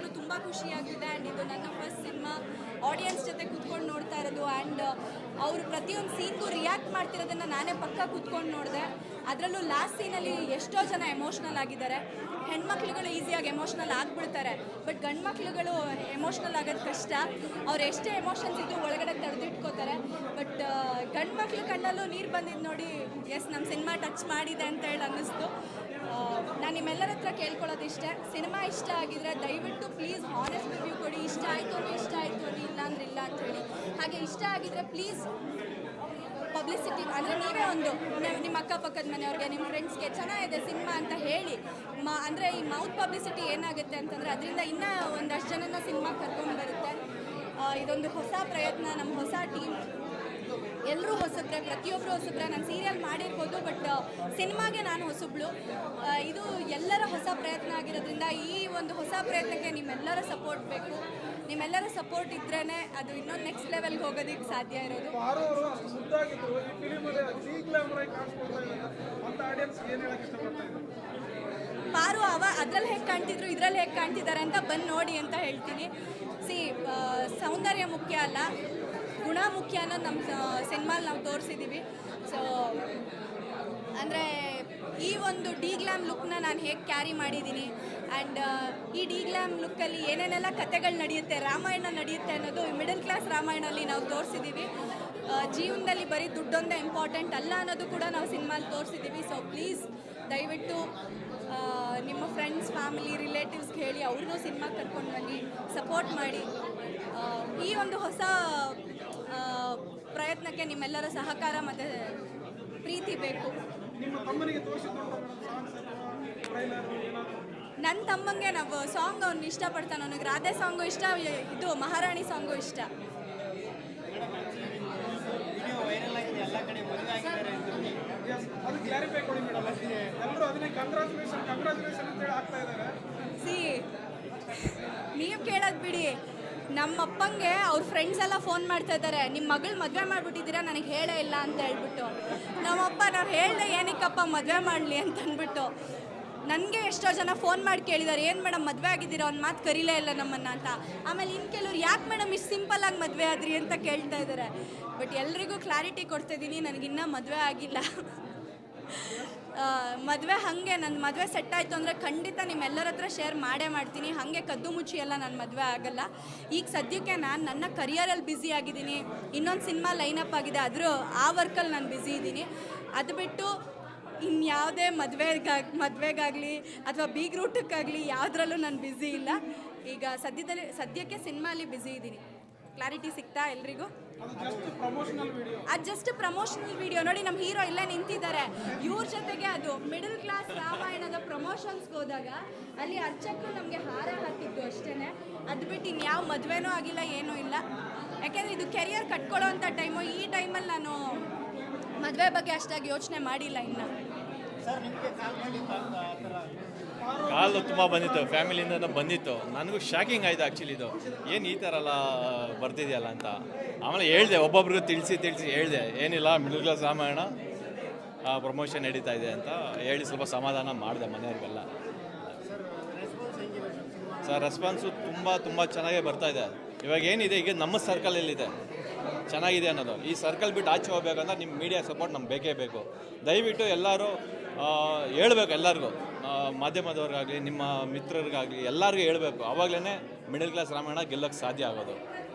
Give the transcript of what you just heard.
ನಿಜವಾಗ್ಲೂ ತುಂಬ ಖುಷಿಯಾಗಿದೆ ಆ್ಯಂಡ್ ಇದು ನನ್ನ ಫಸ್ಟ್ ಸಿನಿಮಾ ಆಡಿಯನ್ಸ್ ಜೊತೆ ಕೂತ್ಕೊಂಡು ನೋಡ್ತಾ ಇರೋದು ಆ್ಯಂಡ್ ಅವರು ಪ್ರತಿಯೊಂದು ಸೀನ್ಗೂ ರಿಯಾಕ್ಟ್ ಮಾಡ್ತಿರೋದನ್ನು ನಾನೇ ಪಕ್ಕ ಕೂತ್ಕೊಂಡು ನೋಡಿದೆ. ಅದರಲ್ಲೂ ಲಾಸ್ಟ್ ಸೀನಲ್ಲಿ ಎಷ್ಟೋ ಜನ ಎಮೋಷ್ನಲ್ ಆಗಿದ್ದಾರೆ. ಹೆಣ್ಮಕ್ಳುಗಳು ಈಸಿಯಾಗಿ ಎಮೋಷ್ನಲ್ ಆಗಿಬಿಡ್ತಾರೆ. ಬಟ್ ಗಂಡು ಮಕ್ಳುಗಳು ಎಮೋಷ್ನಲ್ ಆಗೋದು ಕಷ್ಟ. ಅವ್ರು ಎಷ್ಟೇ ಎಮೋಷನ್ಸ್ ಇದ್ದು ಒಳಗಡೆ ತಡೆದಿಟ್ಕೋತಾರೆ ಬಟ್ ಗಂಡು ಮಕ್ಳು ಕಣ್ಣಲ್ಲೂ ನೀರು ಬಂದಿದ್ದು ನೋಡಿ ಎಸ್ ನಮ್ಮ ಸಿನಿಮಾ ಟಚ್ ಮಾಡಿದೆ ಅಂತ ಹೇಳಿ ಅನ್ನಿಸ್ತು. ನಾನು ನಿಮ್ಮೆಲ್ಲರ ಹತ್ರ ಕೇಳ್ಕೊಳ್ಳೋದು ಇಷ್ಟೇ ಸಿನಿಮಾ ಇಷ್ಟ ಆಗಿದ್ರೆ ದಯವಿಟ್ಟು ಪ್ಲೀಸ್ ಹಾನೆಸ್ಟ್ ರಿವ್ಯೂ ಕೊಡಿ. ಇಷ್ಟ ಆಯಿತು ಅಂದರೆ ಇಷ್ಟ ಆಯಿತು ಅಂದರೆ ಇಲ್ಲ ಅಂದ್ರೆ ಇಲ್ಲ ಅಂತ ಹೇಳಿ. ಹಾಗೆ ಇಷ್ಟ ಆಗಿದ್ರೆ ಪ್ಲೀಸ್ ಪಬ್ಲಿಸಿಟಿ ಅಂದರೆ ನೀವೇ ಒಂದು ನಿಮ್ಮ ಅಕ್ಕಪಕ್ಕದ ಮನೆಯವ್ರಿಗೆ, ನಿಮ್ಮ ಫ್ರೆಂಡ್ಸ್ಗೆ ಚೆನ್ನಾಗಿದೆ ಸಿನಿಮಾ ಅಂತ ಹೇಳಿ. ಮ ಅಂದರೆ ಈ ಮೌತ್ ಪಬ್ಲಿಸಿಟಿ ಏನಾಗುತ್ತೆ ಅಂತಂದರೆ ಅದರಿಂದ ಇನ್ನೂ ಒಂದಷ್ಟು ಜನನ ಸಿನಿಮಾ ಕರ್ಕೊಂಡು ಬರುತ್ತೆ. ಇದೊಂದು ಹೊಸ ಪ್ರಯತ್ನ, ನಮ್ಮ ಹೊಸ ಟೀಮ್ ಎಲ್ಲರೂ ಹೊಸಬ್ರೆ ಪ್ರತಿಯೊಬ್ಬರು ಹೊಸಬ್ರೆ. ನಾನು ಸೀರಿಯಲ್ ಮಾಡಿರ್ಬೋದು ಬಟ್ ಸಿನಿಮಾಗೆ ನಾನು ಹೊಸಬ್ಳು. ಇದು ಎಲ್ಲರ ಹೊಸ ಪ್ರಯತ್ನ ಆಗಿರೋದ್ರಿಂದ ಈ ಒಂದು ಹೊಸ ಪ್ರಯತ್ನಕ್ಕೆ ನಿಮ್ಮೆಲ್ಲರ ಸಪೋರ್ಟ್ ಬೇಕು. ನಿಮ್ಮೆಲ್ಲರ ಸಪೋರ್ಟ್ ಇದ್ರೇ ಅದು ಇನ್ನೊಂದು ನೆಕ್ಸ್ಟ್ ಲೆವೆಲ್ಗೆ ಹೋಗೋದಕ್ಕೆ ಸಾಧ್ಯ ಇರೋದು. ಅಂತ ಆಡಿಯನ್ಸ್ ಏನು ಹೇಳಕ್ಕೆ ಇಷ್ಟಪಡ್ತಾ ಪಾರು ಅವ ಅದ್ರಲ್ಲಿ ಹೇಗೆ ಕಾಣ್ತಿದ್ರು, ಇದ್ರಲ್ಲಿ ಹೇಗೆ ಕಾಣ್ತಿದ್ದಾರೆ ಅಂತ ಬಂದು ನೋಡಿ ಅಂತ ಹೇಳ್ತೀನಿ. ಸಿ ಸೌಂದರ್ಯ ಮುಖ್ಯ ಅಲ್ಲ, ಗುಣ ಮುಖ್ಯ ಅನ್ನೋದು ನಮ್ಮ ಸಿನಿಮಾಲ್ ನಾವು ತೋರಿಸಿದ್ದೀವಿ ಸೊ ಅಂದರೆ ಈ ಒಂದು ಡಿ ಗ್ಲಾಮ್ ಲುಕ್ನ ನಾನು ಹೇಗೆ ಕ್ಯಾರಿ ಮಾಡಿದ್ದೀನಿ ಆ್ಯಂಡ್ ಈ ಡಿ ಗ್ಲಾಮ್ ಲುಕ್ಕಲ್ಲಿ ಏನೇನೆಲ್ಲ ಕತೆಗಳು ನಡೆಯುತ್ತೆ, ರಾಮಾಯಣ ನಡೆಯುತ್ತೆ ಅನ್ನೋದು ಮಿಡಲ್ ಕ್ಲಾಸ್ ರಾಮಾಯಣಲ್ಲಿ ನಾವು ತೋರಿಸಿದ್ದೀವಿ ಜೀವನದಲ್ಲಿ ಬರೀ ದುಡ್ಡೊಂದೇ ಇಂಪಾರ್ಟೆಂಟ್ ಅಲ್ಲ ಅನ್ನೋದು ಕೂಡ ನಾವು ಸಿನಿಮಾಲಿ ತೋರಿಸಿದ್ದೀವಿ ಸೊ ಪ್ಲೀಸ್ ದಯವಿಟ್ಟು ನಿಮ್ಮ ಫ್ರೆಂಡ್ಸ್ ಫ್ಯಾಮಿಲಿ ರಿಲೇಟಿವ್ಸ್ಗೆ ಹೇಳಿ ಅವ್ರನ್ನೂ ಸಿನಿಮಾ ಕರ್ಕೊಂಡು ಬನ್ನಿ ಸಪೋರ್ಟ್ ಮಾಡಿ. ಈ ಒಂದು ಹೊಸ ಪ್ರಯತ್ನಕ್ಕೆ ನಿಮ್ಮೆಲ್ಲರ ಸಹಕಾರ ಮತ್ತು ಪ್ರೀತಿ ಬೇಕು. ನನ್ನ ತಮ್ಮಂಗೆ ನಾವು ಸಾಂಗ್ ಅವ್ನು ಇಷ್ಟಪಡ್ತಾನೆ. ಅವನಿಗೆ ರಾಧೆ ಸಾಂಗು ಇಷ್ಟ ಇದು ಮಹಾರಾಣಿ ಸಾಂಗು ಇಷ್ಟ. Yes, ಅದು ಕ್ಲಾರಿಫೈ ಕೊಡಿ ಮೇಡಮ್ ಎಲ್ಲರೂ ಅದನ್ನೇ ಕಂಗ್ರಾಚುಲೇಷನ್ ಕಂಗ್ರಾಚುಲೇಷನ್ ಅಂತ ಹೇಳಿ ಆಗ್ತಾ ಇದ್ದಾರೆ. ಸಿ ನೀವು ಕೇಳೋದು ಬಿಡಿ. ನಮ್ಮ ಅಪ್ಪಂಗೆ ಅವ್ರ ಫ್ರೆಂಡ್ಸ್ ಎಲ್ಲ ಫೋನ್ ಮಾಡ್ತಾ ಇದ್ದಾರೆ. ನಿಮ್ಮ ಮಗಳು ಮದುವೆ ಮಾಡ್ಬಿಟ್ಟಿದ್ದೀರಾ? ನನಗೆ ಹೇಳೇ ಇಲ್ಲ ಅಂತ ಹೇಳ್ಬಿಟ್ಟು. ನಮ್ಮಪ್ಪ ನಾವು ಹೇಳ್ದೆ ಏನಕ್ಕಪ್ಪ ಮದುವೆ ಮಾಡಲಿ ಅಂತ ಅಂದ್ಬಿಟ್ಟು ನನಗೆ ಎಷ್ಟೋ ಜನ ಫೋನ್ ಮಾಡಿ ಕೇಳಿದ್ದಾರೆ ಏನು ಮೇಡಮ್ ಮದುವೆ ಆಗಿದ್ದೀರಾ? ಒಂದು ಮಾತು ಕರೀಲೇ ಇಲ್ಲ ನಮ್ಮನ್ನ ಅಂತ. ಆಮೇಲೆ ಇನ್ನು ಕೆಲವ್ರು, ಯಾಕೆ ಮೇಡಮ್ ಇಷ್ಟು ಸಿಂಪಲ್ಲಾಗಿ ಮದುವೆ ಆದ್ರಿ? ಅಂತ ಕೇಳ್ತಾ ಇದ್ದಾರೆ ಬಟ್ ಎಲ್ರಿಗೂ ಕ್ಲಾರಿಟಿ ಕೊಡ್ತಿದ್ದೀನಿ ನನಗಿನ್ನೂ ಮದುವೆ ಆಗಿಲ್ಲ. ಮದುವೆ ಹಾಗೆ ನನ್ನ ಮದುವೆ ಸೆಟ್ ಆಯಿತು ಅಂದರೆ ಖಂಡಿತ ನಿಮ್ಮೆಲ್ಲರ ಹತ್ರ ಶೇರ್ ಮಾಡೇ ಮಾಡ್ತೀನಿ. ಹಾಗೆ ಕದ್ದು ಮುಚ್ಚಿ ಎಲ್ಲ ನನ್ನ ಮದುವೆ ಆಗಲ್ಲ. ಈಗ ಸದ್ಯಕ್ಕೆ ನಾನು ನನ್ನ ಕರಿಯರಲ್ಲಿ ಬ್ಯುಸಿ ಆಗಿದ್ದೀನಿ. ಇನ್ನೊಂದು ಸಿನಿಮಾ ಲೈನಪ್ ಆಗಿದೆ. ಅದ್ರ ಆ ವರ್ಕಲ್ಲಿ ನಾನು ಬ್ಯುಸಿ ಇದ್ದೀನಿ ಅದು ಬಿಟ್ಟು ಇನ್ಯಾವುದೇ ಮದುವೆಗಾಗಿ ಮದುವೆಗಾಗಲಿ ಅಥವಾ ಬೀಗ್ ರೂಟಕ್ಕಾಗಲಿ ಯಾವುದ್ರಲ್ಲೂ ನಾನು ಬ್ಯುಸಿ ಇಲ್ಲ. ಈಗ ಸದ್ಯದಲ್ಲಿ ಸದ್ಯಕ್ಕೆ ಸಿನಿಮಾಲಿ ಬ್ಯುಸಿ ಇದ್ದೀನಿ ಕ್ಲಾರಿಟಿ ಸಿಗ್ತಾ ಎಲ್ರಿಗೂ? ಅದು ಜಸ್ಟ್ ಪ್ರಮೋಷನಲ್ ವಿಡಿಯೋ ನೋಡಿ ನಮ್ಮ ಹೀರೋ ಇಲ್ಲೇ ನಿಂತಿದ್ದಾರೆ. ಇವ್ರ ಜೊತೆಗೆ ಅದು ಮಿಡಲ್ ಕ್ಲಾಸ್ ರಾಮಾಯಣದ ಪ್ರಮೋಷನ್ಸ್ಗೆ ಹೋದಾಗ ಅಲ್ಲಿ ಅರ್ಚಕರು ನಮಗೆ ಹಾರ ಹಾಕಿದ್ದು ಅಷ್ಟೇ ಅದು ಬಿಟ್ಟು ಇನ್ಯಾವ ಮದುವೆನೂ ಆಗಿಲ್ಲ, ಏನೂ ಇಲ್ಲ. ಯಾಕೆಂದರೆ ಇದು ಕೆರಿಯರ್ ಕಟ್ಕೊಳ್ಳೋ ಅಂಥ ಟೈಮು ಈ ಟೈಮಲ್ಲಿ ನಾನು ಮದುವೆ ಬಗ್ಗೆ ಅಷ್ಟಾಗಿ ಯೋಚನೆ ಮಾಡಿಲ್ಲ ಇನ್ನು. ಕಾಲು ತುಂಬ ಬಂದಿತ್ತು ಫ್ಯಾಮಿಲಿಯಿಂದ ಬಂದಿತ್ತು. ನನಗೂ ಶಾಕಿಂಗ್ ಆಯಿತು ಆ್ಯಕ್ಚುಲಿ ಇದು. ಏನು ಈ ಥರ ಎಲ್ಲ ಬರ್ತಿದೆಯಲ್ಲ ಅಂತ. ಆಮೇಲೆ ಹೇಳಿದೆ ಒಬ್ಬೊಬ್ರಿಗೂ ತಿಳಿಸಿ ತಿಳಿಸಿ ಹೇಳಿದೆ. ಏನಿಲ್ಲ ಮಿಡಲ್ ಕ್ಲಾಸ್ ರಾಮಾಯಣ ಪ್ರಮೋಷನ್ ನಡೀತಾ ಇದೆ ಅಂತ ಹೇಳಿ ಸ್ವಲ್ಪ ಸಮಾಧಾನ ಮಾಡಿದೆ ಮನೆಯವ್ರಿಗೆಲ್ಲ. ಸರ್ ರೆಸ್ಪಾನ್ಸು ತುಂಬ ತುಂಬ ಚೆನ್ನಾಗೇ ಬರ್ತಾ ಇದೆ. ಇವಾಗ ಏನಿದೆ ಈಗ ನಮ್ಮ ಸರ್ಕಲಲ್ಲಿದೆ ಚೆನ್ನಾಗಿದೆ ಅನ್ನೋದು. ಈ ಸರ್ಕಲ್ ಬಿಟ್ಟು ಆಚೆ ಹೋಗ್ಬೇಕಂದ್ರೆ ನಿಮ್ಮ ಮೀಡಿಯಾ ಸಪೋರ್ಟ್ ನಮ್ಗೆ ಬೇಕೇ ಬೇಕು. ದಯವಿಟ್ಟು ಎಲ್ಲರೂ ಹೇಳ್ಬೇಕು ಎಲ್ಲರಿಗೂ. ಮಾಧ್ಯಮದವ್ರಿಗಾಗಲಿ ನಿಮ್ಮ ಮಿತ್ರರಿಗಾಗಲಿ ಎಲ್ಲರಿಗೂ ಹೇಳಬೇಕು. ಆವಾಗಲೇ ಮಿಡಲ್ ಕ್ಲಾಸ್ ರಾಮಾಯಣ ಗೆಲ್ಲಕ್ಕೆ ಸಾಧ್ಯ ಆಗೋದು.